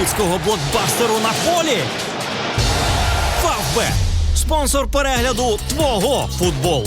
голівудського блокбастеру на полі. Фавбе Спонсор перегляду твого футболу.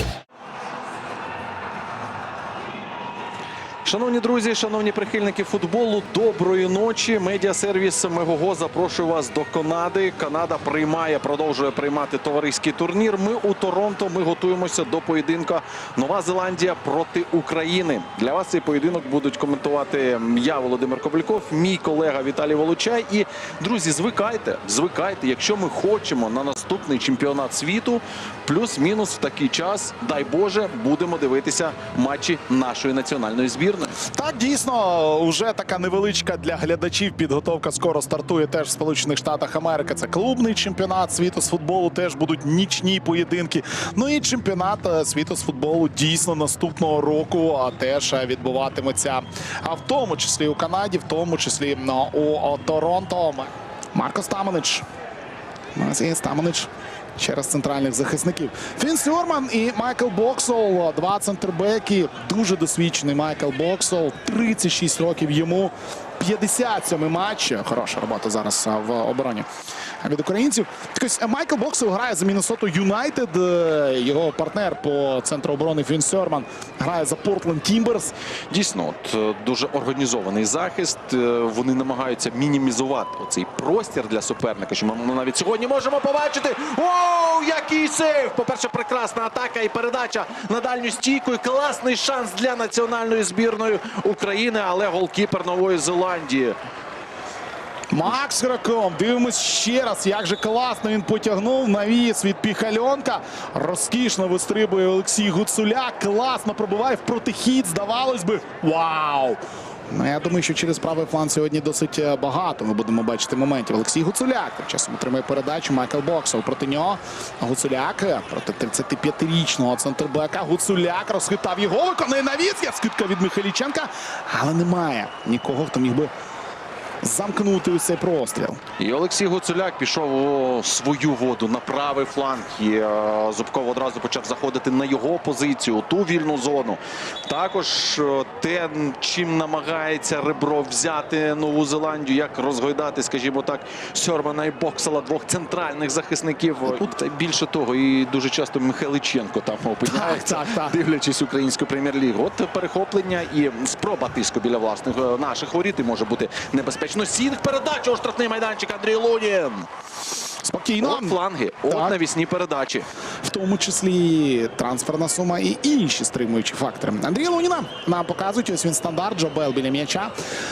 Шановні друзі, шановні прихильники футболу, доброї ночі. Медіасервіс Мегого запрошує вас до Канади. Канада приймає, продовжує приймати товариський турнір. Ми у Торонто. Ми готуємося до поєдинка Нова Зеландія проти України. Для вас цей поєдинок будуть коментувати я, Володимир Кобляков, мій колега Віталій Волочай. І друзі, звикайте, звикайте, якщо ми хочемо на наступний чемпіонат світу, плюс-мінус в такий час, дай Боже, будемо дивитися матчі нашої національної збірної. Так, дійсно, вже така невеличка для глядачів підготовка скоро стартує теж в Сполучених Штатах Америки. Це клубний чемпіонат світу з футболу. Теж будуть нічні поєдинки. Ну і чемпіонат е, світу з футболу дійсно наступного року а теж е, відбуватиметься. А в тому числі у Канаді, в тому числі у Торонто. Марко Стаменич. Масій Стаменич через центральних захисників. Фін Сюрман і Майкл Боксол. Два центрбеки. Дуже досвідчений Майкл Боксол. 36 років йому. 57 матч. Хороша робота зараз в обороні від українців. Так е, Майкл Боксел грає за Міннесоту Юнайтед. Е, Його партнер по центру оборони Фін Сьорман грає за Портленд Тімберс. Дійсно, от е, дуже організований захист. Вони намагаються мінімізувати оцей простір для суперника. Що ми навіть сьогодні можемо побачити. Оу, який сейв! По-перше, прекрасна атака і передача на дальню стійку. І класний шанс для національної збірної України, але голкіпер Нової Зеландії. Макс Граком. Дивимось ще раз, як же класно він потягнув навіс від Піхальонка. Розкішно вистрибує Олексій Гуцуляк. Класно пробиває в протихід. Здавалось би. Вау! Ну, я думаю, що через правий фланг сьогодні досить е, багато. Ми будемо бачити моментів. Олексій Гуцуляк тим часом отримує передачу. Майкл Боксов проти нього. Гуцуляк е, проти 35-річного центрбека. Гуцуляк розхитав його. Виконує навіс. Є скидка від Михайліченка. Але немає нікого, хто міг би замкнути цей простріл. І Олексій Гуцуляк пішов у свою воду на правий фланг. І е, Зубков одразу почав заходити на його позицію, ту вільну зону. Також е, те, чим намагається ребро взяти Нову Зеландію, як розгойдати, скажімо так, Сьормана і Боксала, двох центральних захисників. Тут більше того, і дуже часто Михайличенко там опиняється, Так, так, так. дивлячись українську прем'єр-лігу. От перехоплення і спроба тиску біля власних е, наших воріт і може бути небезпечно. Сінг передача у штрафний майданчик Андрій Лунін. Спокійно. От фланги, от навісні передачі. Тому числі трансферна сума і інші стримуючі фактори. Андрій Луніна нам показують. Ось він стандарт. Джобел біля м'яча.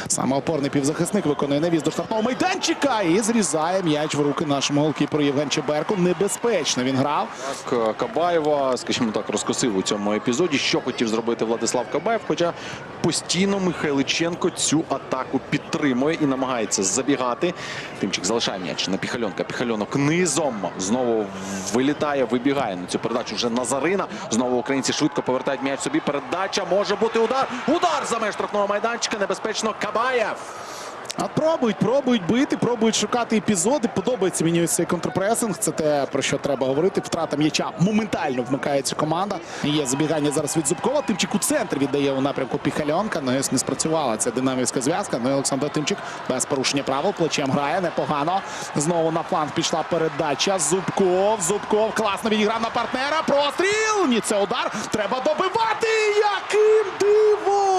Саме опорний півзахисник виконує навіз до штрафного майданчика і зрізає м'яч в руки нашому голкіперу Євген Чеберку. Небезпечно він грав. Так, е, Кабаєва, скажімо так, розкосив у цьому епізоді, що хотів зробити Владислав Кабаєв. Хоча постійно Михайличенко цю атаку підтримує і намагається забігати. Тимчик залишає м'яч на Піхальонка. Піхальонок низом знову вилітає, вибігає на цю передачу вже Назарина. Знову українці швидко повертають м'яч собі. Передача може бути удар. Удар за меж штрафного майданчика. Небезпечно Кабаєв. А пробують, пробують бити, пробують шукати епізоди. Подобається мені ось цей контрпресинг. Це те, про що треба говорити. Втрата м'яча моментально вмикається команда. Є забігання зараз від Зубкова. Тимчик у центр віддає у напрямку Піхальонка. Ну, ось не спрацювала ця динамівська зв'язка. Ну Олександр Тимчик без порушення правил. Плечем грає непогано. Знову на фланг пішла передача. Зубков. Зубков класно відіграв на партнера. Простріл! Ні, це удар. Треба добивати. Яким дивом!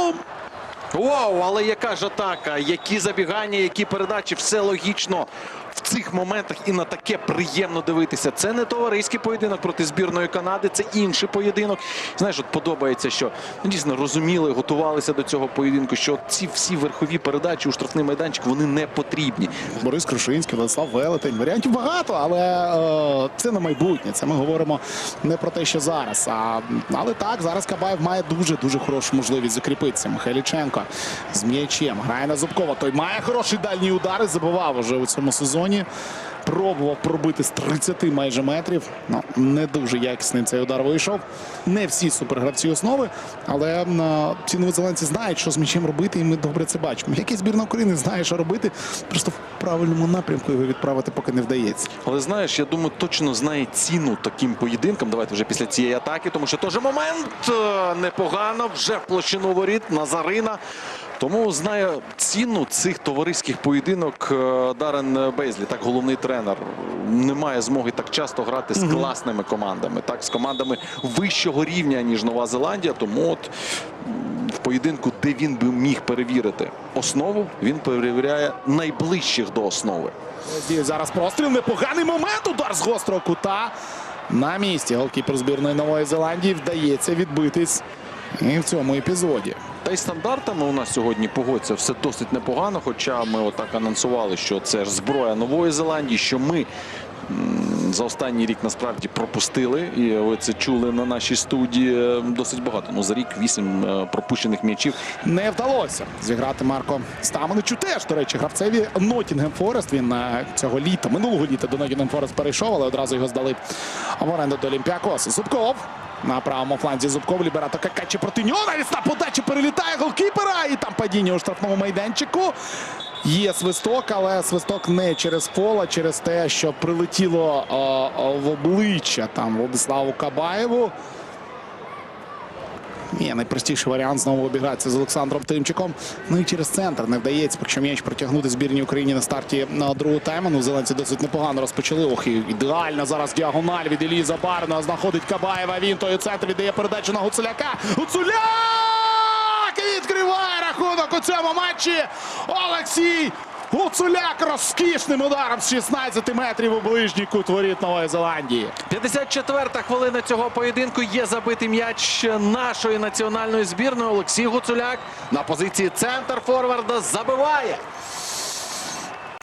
Вау, але яка ж атака, які забігання, які передачі, все логічно в цих моментах і на таке приємно дивитися. Це не товариський поєдинок проти збірної Канади, це інший поєдинок. Знаєш, от подобається, що ну, дійсно розуміли, готувалися до цього поєдинку, що ці всі верхові передачі у штрафний майданчик вони не потрібні. Борис Крушинський, Владислав Велетень. Варіантів багато, але е, це на майбутнє. Це ми говоримо не про те, що зараз. А, але так, зараз Кабаєв має дуже дуже хорошу можливість закріпитися. Михайліченко з м'ячем грає на Зубкова. Той має хороший дальній удар і забивав уже у цьому сезоні. Пробував пробити з 30 майже метрів. Ну, не дуже якісний цей удар вийшов. Не всі супергравці основи, але ці новозеландці знають, що з м'ячем робити, і ми добре це бачимо. Як і збірна України знає, що робити, просто в правильному напрямку його відправити поки не вдається. Але знаєш, я думаю, точно знає ціну таким поєдинкам. Давайте вже після цієї атаки, тому що теж момент е, непогано. Вже в площину воріт Назарина. Тому знає ціну цих товариських поєдинок е, Дарен Бейзлі, так головний тренер. Не має змоги так часто грати з класними командами, так з командами вищого рівня ніж Нова Зеландія. Тому от в поєдинку, де він би міг перевірити основу, він перевіряє найближчих до основи. Зараз простріл, непоганий момент, удар з гострого кута. На місці голкіпер збірної Нової Зеландії вдається відбитись і в цьому епізоді. Та й стандартами у нас сьогодні погодься все досить непогано. Хоча ми отак анонсували, що це ж зброя Нової Зеландії, що ми за останній рік насправді пропустили, і ви це чули на нашій студії е, досить багато. Ну за рік вісім е, пропущених м'ячів. Не вдалося зіграти Марко Стаменичу. Теж, до речі, гравцеві Ноттінгем Форест. Він е, цього літа, минулого літа до Ноттінгем Форест перейшов, але одразу його здали в оренду до Олімпіакос. Зубков. На правому фланзі Зубков Ліберато Какачі проти нього. Навіть на подачі перелітає голкіпера. І там падіння у штрафному майданчику. Є свисток, але свисток не через поле, через те, що прилетіло о, о, в обличчя там Владиславу Кабаєву. Ні, найпростіший варіант знову обігратися з Олександром Тимчиком. Ну і через центр не вдається, поки що м'яч протягнути збірній Україні на старті на другого тайму. Ну, зеленці досить непогано розпочали. Ох, і ідеально зараз діагональ від Ілії Забарного. Знаходить Кабаєва. Він той центр віддає передачу на Гуцуляка. Гуцуляк! Відкриває рахунок у цьому матчі. Олексій Гуцуляк розкішним ударом з 16 метрів у ближній кут воріт Нової Зеландії. 54-та хвилина цього поєдинку є забитий м'яч нашої національної збірної. Олексій Гуцуляк на позиції центр форварда забиває.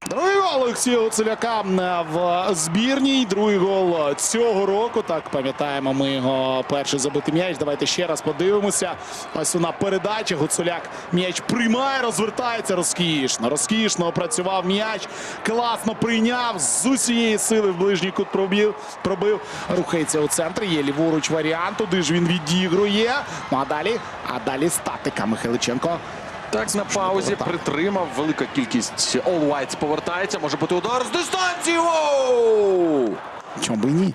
Другий гол Олексія Гуцуляка е, в збірній. Другий гол цього року. Так пам'ятаємо ми його перший забитий м'яч. Давайте ще раз подивимося. Ось вона передача. Гуцуляк м'яч приймає, розвертається розкішно. Розкішно опрацював м'яч. Класно прийняв з усієї сили в ближній кут пробив. пробив. Рухається у центрі. Є ліворуч варіант. Туди ж він відігрує. Ну а далі, а далі статика Михайличенко. Так, на паузі притримав. Велика кількість All Whites повертається. Може бути удар з дистанції. Воу! Чому би ні?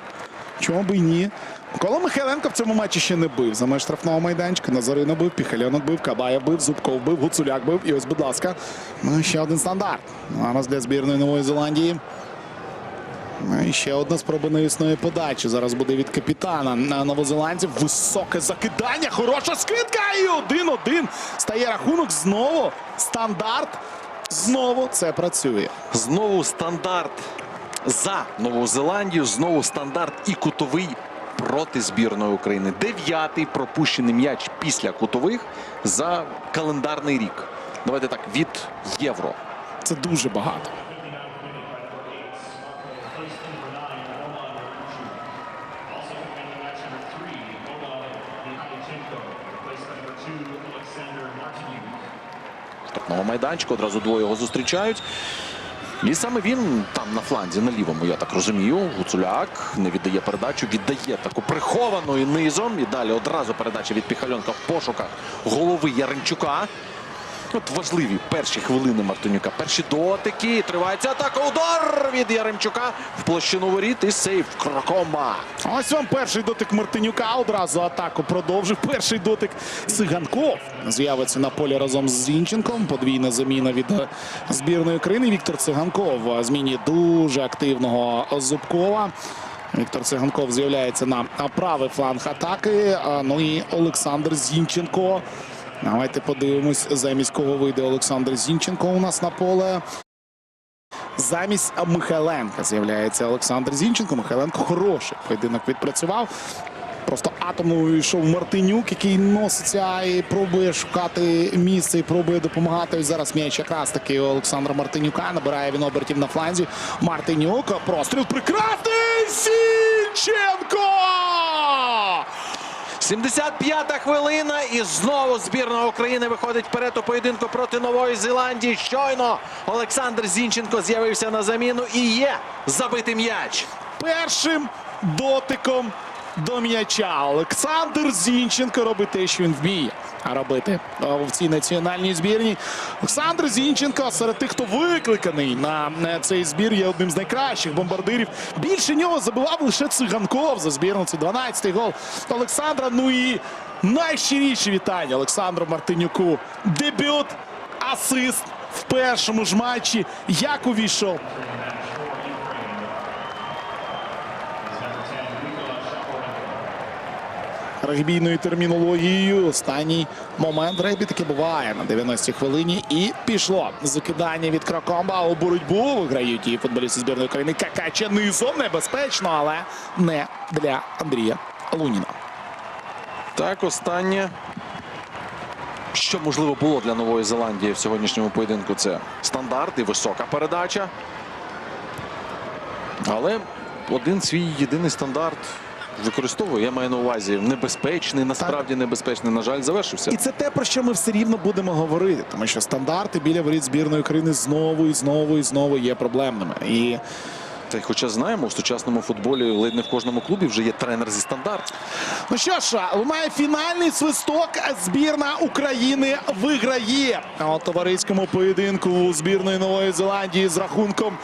Чому би ні? Микола Михайленко в цьому матчі ще не бив. За меж штрафного майданчика. Назарина бив, Піхальонок бив, Кабая бив, Зубков бив, Гуцуляк бив. І ось, будь ласка, ну ще один стандарт. Зараз для збірної Нової Зеландії. Ну і ще одна спроба навісної подачі. Зараз буде від капітана на новозеландців. Високе закидання. Хороша скидка. І один-один. Стає рахунок. Знову стандарт. Знову це працює. Знову стандарт за Нову Зеландію. Знову стандарт і кутовий проти збірної України. Дев'ятий пропущений м'яч після кутових за календарний рік. Давайте так, від євро. Це дуже багато. Штрафного майданчика. Одразу двоє його зустрічають. І саме він там на фланзі, на лівому, я так розумію. Гуцуляк не віддає передачу, віддає таку приховану і низом. І далі одразу передача від Піхальонка в пошуках голови Яремчука. От важливі перші хвилини Мартинюка. Перші дотики. Тривається атака. Удар від Яремчука в площину воріт і сейф Крокома. Ось вам перший дотик Мартинюка. Одразу атаку продовжив. Перший дотик Циганков з'явиться на полі разом з Зінченком. Подвійна заміна від е, збірної України. Віктор Циганков е, змінює дуже активного Зубкова. Віктор Циганков з'являється на правий фланг атаки. Ну і Олександр Зінченко. Давайте подивимось, замість кого вийде Олександр Зінченко у нас на поле. Замість Михайленка з'являється Олександр Зінченко. Михайленко хороший поєдинок відпрацював. Просто атомно йшов Мартинюк, який носиться і пробує шукати місце і пробує допомагати. Ось зараз м'яч якраз таки Олександра Мартинюка. Набирає він обертів на фланзі. Мартинюк. Простріл прекрасний! Зінченко! 75-та хвилина і знову збірна України виходить вперед у поєдинку проти Нової Зеландії. Щойно Олександр Зінченко з'явився на заміну і є забитий м'яч. першим дотиком до м'яча. Олександр Зінченко робить те, що він вміє робити в цій національній збірні. Олександр Зінченко серед тих, хто викликаний на цей збір, є одним з найкращих бомбардирів. Більше нього забивав лише циганков за збірну. Це 12-й гол Олександра. Ну і найщиріші вітання Олександру Мартинюку. Дебют асист в першому ж матчі. Як увійшов? Регбійною термінологією останній момент регбі таки буває на 90-й хвилині. І пішло закидання від Кракомба у боротьбу. Виграють і футболісти збірної України. Какача низом небезпечно, але не для Андрія Луніна. Так, останнє. Що можливо було для Нової Зеландії в сьогоднішньому поєдинку? Це стандарт і висока передача. Але один свій єдиний стандарт використовує. Я маю на увазі небезпечний, насправді небезпечний. На жаль, завершився. І це те, про що ми все рівно будемо говорити, тому що стандарти біля воріт збірної України знову і знову і знову є проблемними. І Та й хоча знаємо, в сучасному футболі ледь не в кожному клубі вже є тренер зі стандартів. Ну що ж, лунає фінальний свисток. Збірна України виграє у товариському поєдинку збірної Нової Зеландії з рахунком